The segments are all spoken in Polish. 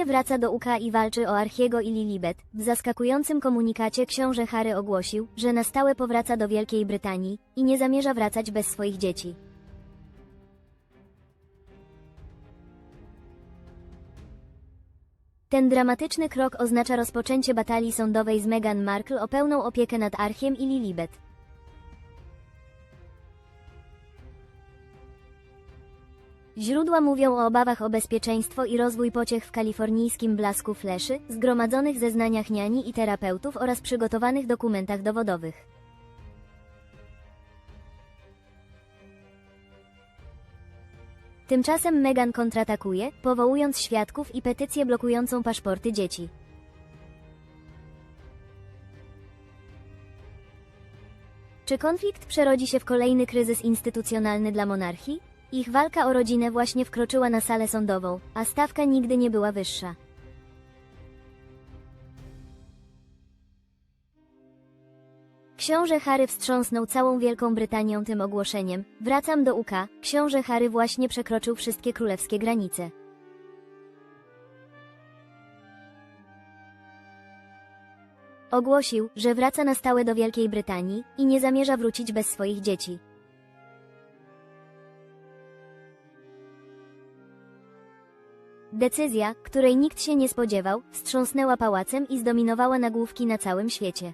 Poznaje wraca do UK i walczy o Archiego i Lilibet. W zaskakującym komunikacie książę Harry ogłosił, że na stałe powraca do Wielkiej Brytanii i nie zamierza wracać bez swoich dzieci. Ten dramatyczny krok oznacza rozpoczęcie batalii sądowej z Meghan Markle o pełną opiekę nad Archiem i Lilibet. Źródła mówią o obawach o bezpieczeństwo i rozwój pociech w kalifornijskim blasku fleszy, zgromadzonych zeznaniach niani i terapeutów oraz przygotowanych dokumentach dowodowych. Tymczasem Meghan kontratakuje, powołując świadków i petycję blokującą paszporty dzieci. Czy konflikt przerodzi się w kolejny kryzys instytucjonalny dla monarchii? Ich walka o rodzinę właśnie wkroczyła na salę sądową, a stawka nigdy nie była wyższa. Książę Harry wstrząsnął całą Wielką Brytanią tym ogłoszeniem. Wracam do UK. Książę Harry właśnie przekroczył wszystkie królewskie granice. Ogłosił, że wraca na stałe do Wielkiej Brytanii i nie zamierza wrócić bez swoich dzieci. Decyzja, której nikt się nie spodziewał, wstrząsnęła pałacem i zdominowała nagłówki na całym świecie.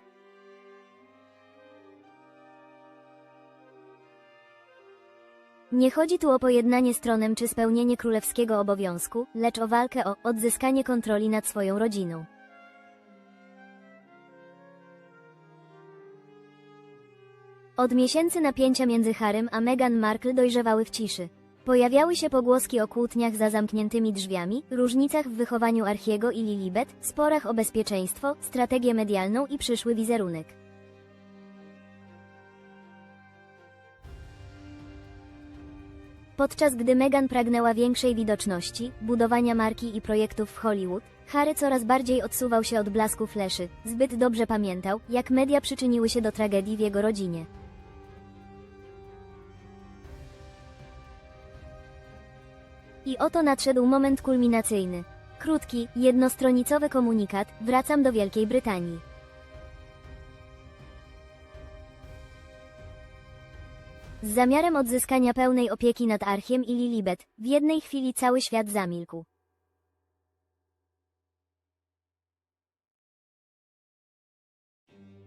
Nie chodzi tu o pojednanie stronem czy spełnienie królewskiego obowiązku, lecz o walkę o odzyskanie kontroli nad swoją rodziną. Od miesięcy napięcia między Harrym a Meghan Markle dojrzewały w ciszy. Pojawiały się pogłoski o kłótniach za zamkniętymi drzwiami, różnicach w wychowaniu Archiego i Lilibet, sporach o bezpieczeństwo, strategię medialną i przyszły wizerunek. Podczas gdy Meghan pragnęła większej widoczności, budowania marki i projektów w Hollywood, Harry coraz bardziej odsuwał się od blasku fleszy. Zbyt dobrze pamiętał, jak media przyczyniły się do tragedii w jego rodzinie. I oto nadszedł moment kulminacyjny. Krótki, jednostronicowy komunikat, wracam do Wielkiej Brytanii. Z zamiarem odzyskania pełnej opieki nad Archiem i Lilibet, w jednej chwili cały świat zamilkł.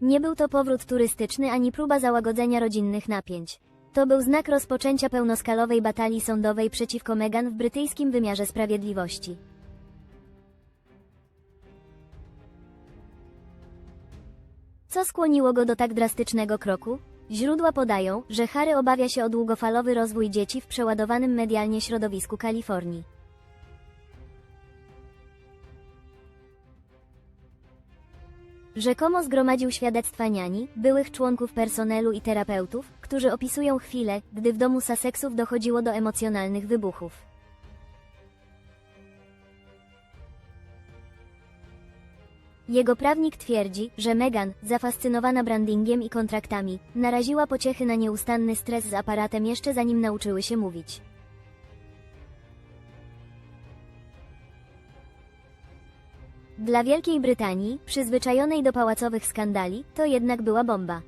Nie był to powrót turystyczny ani próba załagodzenia rodzinnych napięć. To był znak rozpoczęcia pełnoskalowej batalii sądowej przeciwko Meghan w brytyjskim wymiarze sprawiedliwości. Co skłoniło go do tak drastycznego kroku? Źródła podają, że Harry obawia się o długofalowy rozwój dzieci w przeładowanym medialnie środowisku Kalifornii. Rzekomo zgromadził świadectwa niani, byłych członków personelu i terapeutów, którzy opisują chwilę, gdy w domu Sussexów dochodziło do emocjonalnych wybuchów. Jego prawnik twierdzi, że Meghan, zafascynowana brandingiem i kontraktami, naraziła pociechy na nieustanny stres z aparatem jeszcze zanim nauczyły się mówić. Dla Wielkiej Brytanii, przyzwyczajonej do pałacowych skandali, to jednak była bomba.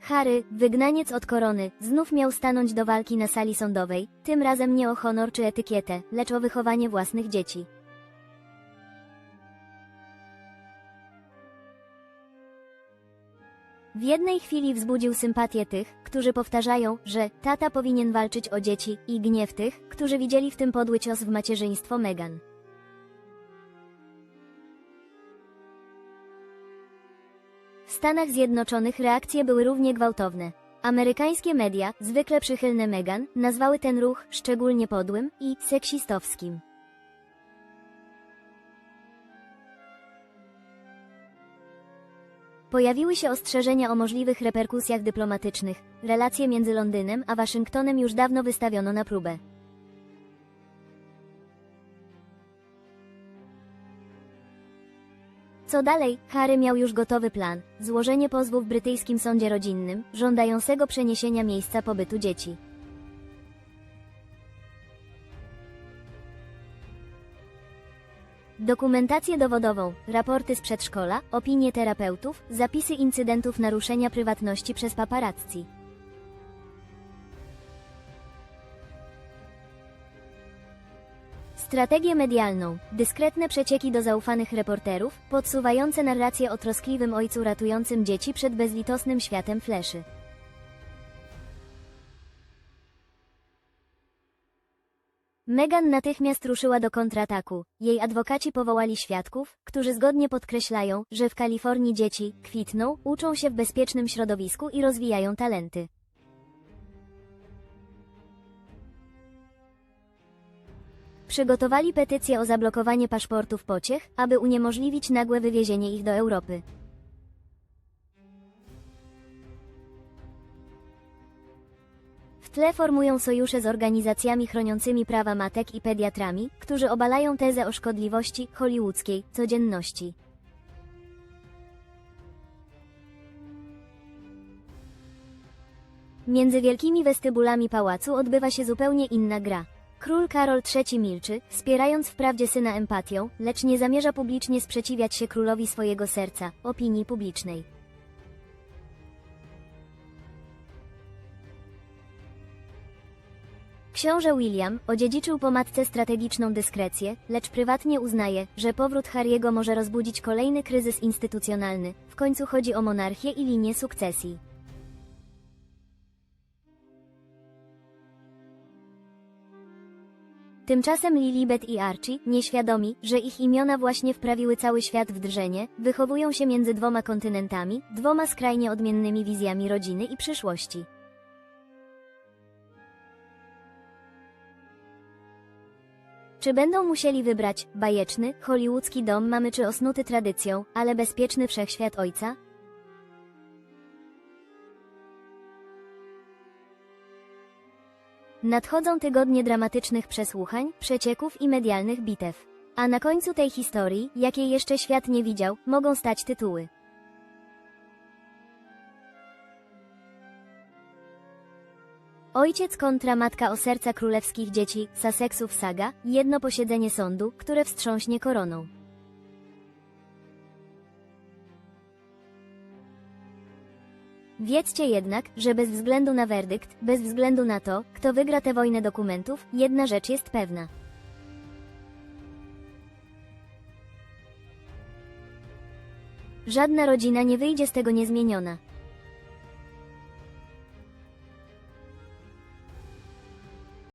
Harry, wygnaniec od korony, znów miał stanąć do walki na sali sądowej, tym razem nie o honor czy etykietę, lecz o wychowanie własnych dzieci. W jednej chwili wzbudził sympatię tych, którzy powtarzają, że tata powinien walczyć o dzieci, i gniew tych, którzy widzieli w tym podły cios w macierzyństwo Meghan. W Stanach Zjednoczonych reakcje były równie gwałtowne. Amerykańskie media, zwykle przychylne Meghan, nazwały ten ruch szczególnie podłym i seksistowskim. Pojawiły się ostrzeżenia o możliwych reperkusjach dyplomatycznych. Relacje między Londynem a Waszyngtonem już dawno wystawiono na próbę. Co dalej? Harry miał już gotowy plan. Złożenie pozwu w brytyjskim sądzie rodzinnym, żądającego przeniesienia miejsca pobytu dzieci. Dokumentację dowodową, raporty z przedszkola, opinie terapeutów, zapisy incydentów naruszenia prywatności przez paparazzi. Strategię medialną, dyskretne przecieki do zaufanych reporterów, podsuwające narrację o troskliwym ojcu ratującym dzieci przed bezlitosnym światem fleszy. Meghan natychmiast ruszyła do kontrataku. Jej adwokaci powołali świadków, którzy zgodnie podkreślają, że w Kalifornii dzieci kwitną, uczą się w bezpiecznym środowisku i rozwijają talenty. Przygotowali petycję o zablokowanie paszportów pociech, aby uniemożliwić nagłe wywiezienie ich do Europy. Tle formują sojusze z organizacjami chroniącymi prawa matek i pediatrami, którzy obalają tezę o szkodliwości hollywoodzkiej codzienności. Między wielkimi westybulami pałacu odbywa się zupełnie inna gra. Król Karol III milczy, wspierając wprawdzie syna empatią, lecz nie zamierza publicznie sprzeciwiać się królowi swojego serca, opinii publicznej. Książę William odziedziczył po matce strategiczną dyskrecję, lecz prywatnie uznaje, że powrót Harry'ego może rozbudzić kolejny kryzys instytucjonalny. W końcu chodzi o monarchię i linię sukcesji. Tymczasem Lilibet i Archie, nieświadomi, że ich imiona właśnie wprawiły cały świat w drżenie, wychowują się między dwoma kontynentami, dwoma skrajnie odmiennymi wizjami rodziny i przyszłości. Czy będą musieli wybrać bajeczny, hollywoodzki dom mamy czy osnuty tradycją, ale bezpieczny wszechświat ojca? Nadchodzą tygodnie dramatycznych przesłuchań, przecieków i medialnych bitew. A na końcu tej historii, jakiej jeszcze świat nie widział, mogą stać tytuły. Ojciec kontra matka o serca królewskich dzieci, Sussexów saga, jedno posiedzenie sądu, które wstrząśnie koroną. Wiedzcie jednak, że bez względu na werdykt, bez względu na to, kto wygra tę wojnę dokumentów, jedna rzecz jest pewna. Żadna rodzina nie wyjdzie z tego niezmieniona.